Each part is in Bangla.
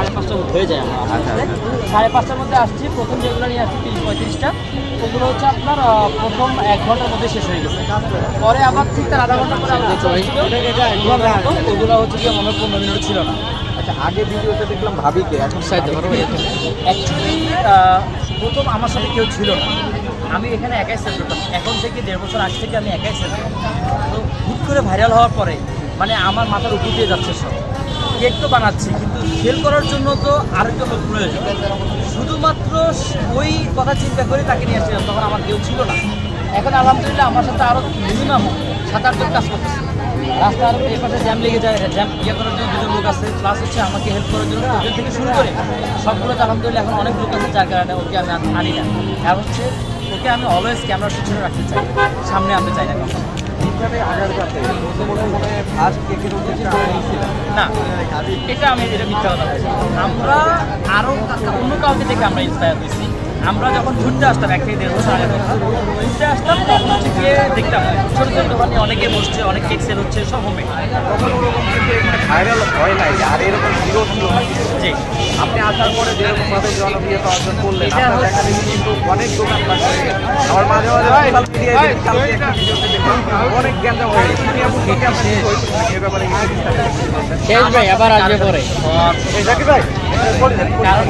সাড়ে পাঁচটার মধ্যে হয়ে যায় আমার আচ্ছা, সাড়ে পাঁচটার মধ্যে আসছি প্রথম যেগুলো নিয়ে আসছি তিরিশ পঁয়ত্রিশটা। ওগুলো হচ্ছে আপনার প্রথম এক ঘণ্টার মধ্যে শেষ হয়ে গেছে। পরে আবার ঠিক তার আধা ঘণ্টা পরে ছিল ওগুলো হচ্ছে গিয়ে মনে হয় পনেরো মিনিট ছিল না। আচ্ছা আগে ভিডিওতে দেখলাম ভাবিকে এখন অ্যাকচুয়ালি প্রথম আমার সাথে কেউ ছিল না। আমি এখানে একাই সেল করতাম। এখন থেকে দেড় বছর আগ থেকে আমি একাই সেল করতাম? তো হুট করে ভাইরাল হওয়ার পরে মানে আমার মাথার উপর দিয়ে যাচ্ছে সব। কেক তো বানাচ্ছি, কিন্তু সেল করার জন্য তো আরেকটা লোক প্রয়োজন। শুধুমাত্র ওই কথা চিন্তা করে তাকে নিয়ে আসছিলাম, তখন আমার কেউ ছিল না। এখন আলহামদুলিল্লাহ আমার সাথে আরও মিনিমাম সাত আটজন কাজ করতেছে। রাস্তার এই পাশে জ্যাম লেগে যায় জ্যাম ইয়ে করার জন্য দুজন লোক আছে প্লাস হচ্ছে আমাকে হেল্প করার জন্য ওদের থেকে শুরু করে সবগুলো তো আলহামদুলিল্লাহ এখন অনেক লোক আছে যার কারণে ওকে আমি আনি না। আর হচ্ছে ওকে আমি অলওয়েজ ক্যামেরার পিছনে রাখতে চাই, সামনে আনতে চাই না কখনো। এইভাবে আগার প্রথমত মনে ফার্স্ট কেকের উদ্দেশ্যে আমি ছিলাম না এটা আমি এটা মিথ্যা কথা বলছি। আমরা আরও অন্য কাউকে থেকে আমরা ইন্সপায়ার হয়েছি। আমরা যখন ঘুরতে আসতাম এক থেকে দেড় বছর আগে ঘুরতে আসতাম তখন হচ্ছে গিয়ে দেখতাম ছোটো ছোটো দোকানে অনেকে বসছে অনেক কেক সেল হচ্ছে সব হোমে তখন ওরকম ভাইরাল হয় নাই আর এরকম হিরো ছিল আসার পরে যেরকম ভাবে জনপ্রিয়তা অর্জন করলেন আপনার হচ্ছে- দেখা দেখি কিন্তু অনেক দোকান পাশে মাঝে মাঝে সোশ্যাল মিডিয়ায় দেখি কালকে একটা ভিডিওতে দেখলাম অনেক হয়ে গেছে। এমন কি কেমন কিছু এ ব্যাপারে কিছু? শেষ ভাই আবার আসবে পরে। এই জাকির ভাই। কারণ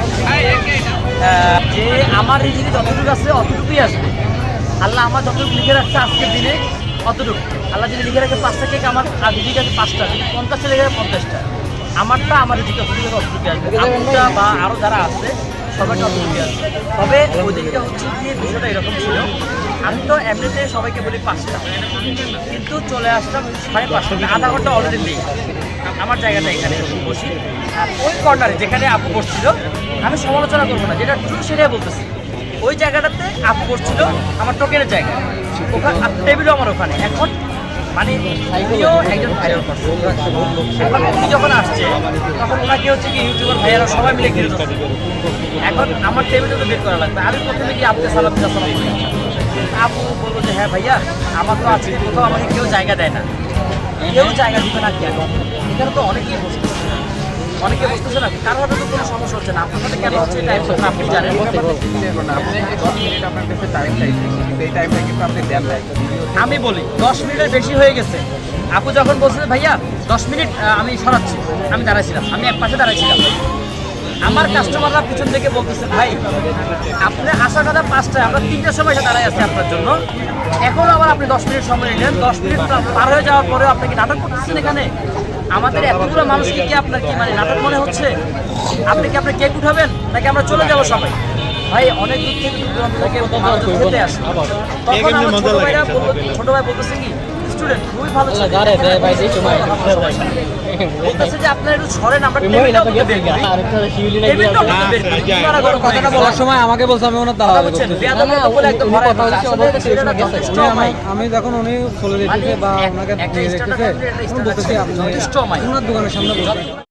যে আমার রিজিকে যতটুকু আছে অতটুকুই আসবে আল্লাহ আমার যতটুকু লিখে রাখছে আজকের দিনে অতটুকু। আল্লাহ যদি লিখে রাখে পাঁচটা কেক আমার আর রিজিক আছে পাঁচটা। যদি পঞ্চাশটা লিখে রাখে পঞ্চাশটা। আমারটা আমার রিজিকে অতটুকু অতটুকু আসবে। আপুটা বা আরও যারা আছে সবাইকে অতটুকু আসবে। তবে ওদিকে হচ্ছে গিয়ে বিষয়টা এরকম ছিল, আমি তো এমনিতে সবাইকে বলি পাঁচটা। কিন্তু চলে আসলাম সাড়ে পাঁচটা। মানে আধা ঘণ্টা অলরেডি নেই আমার জায়গাটা এখানে বসি। আর ওই কর্নারে যেখানে আপু বসছিল, আমি সমালোচনা করব না, যেটা ট্রু সেটাই বলতেছি। ওই জায়গাটাতে আপু বসছিল, আমার টোকেনের জায়গা ওখানে টেবিলও আমার ওখানে। এখন মানে উনিও একজন ভাইরাল পার্সন এখন উনি যখন আসছে, তখন ওনাকে হচ্ছে কি ইউটিউবার ভাইয়ারা সবাই মিলে ঘিরে। এখন আমার টেবিলে তো বের করা লাগবে। আমি প্রথমে কি আপনি সালাম সালাম আপু বলব যে হ্যাঁ ভাইয়া, আমার তো আজকে কোথাও আমাকে কেউ জায়গা দেয় না। কেউ জায়গা দিবে না কেন? এখানে তো অনেকেই বসতেছে অনেকে বসতেছে না হয়তো কোনো সমস্যা হচ্ছে না? আপনার কেন হচ্ছে? আপনি জানেন। টাইম আপনি দেন নাই। আমি বলি দশ মিনিটের বেশি হয়ে গেছে। আপু যখন বলছে ভাইয়া দশ মিনিট আমি সরাচ্ছি। আমি দাঁড়াইছিলাম। আমি এক পাশে দাঁড়াইছিলাম। আমার কাস্টমাররা পিছন থেকে বলতেছে ভাই আপনি আসার কথা পাঁচটায় আমরা তিনটার সময় এসে দাঁড়াই আছি আপনার জন্য। এখন আবার আপনি দশ মিনিট সময় নিলেন। দশ মিনিট পার হয়ে যাওয়ার পরে আপনি কি নাটক করতেছেন এখানে? আমাদের এতগুলো মানুষকে কি আপনার কি মানে নাটক মনে হচ্ছে? আপনি কি আপনার কেক উঠাবেন নাকি আমরা চলে যাব সবাই? ভাই অনেক দূর থেকে দূর দূরান্ত থেকে খেতে আসে। তখন আমার ছোট ভাইরা ছোট ভাই বলতেছে কি স্টুডেন্ট খুবই ভালো ছেলে বলতেছে যে আপনার একটু সরেন আমরা আপনারা হয়ে গেছে। বলার সময় আমাকে বলছে আমি ওনার যথেষ্ট অমায়িক। আমি যখন উনি চলে যেতেছে বা এক- ওনাকে দিয়ে নিয়ে স্ট্যান্ডার্ড যেতেছে একটা তখন স্ট্যান্ডার্ড বলতেছি আপনি যথেষ্ট অমায়িক। ওনার দোকানের সামনে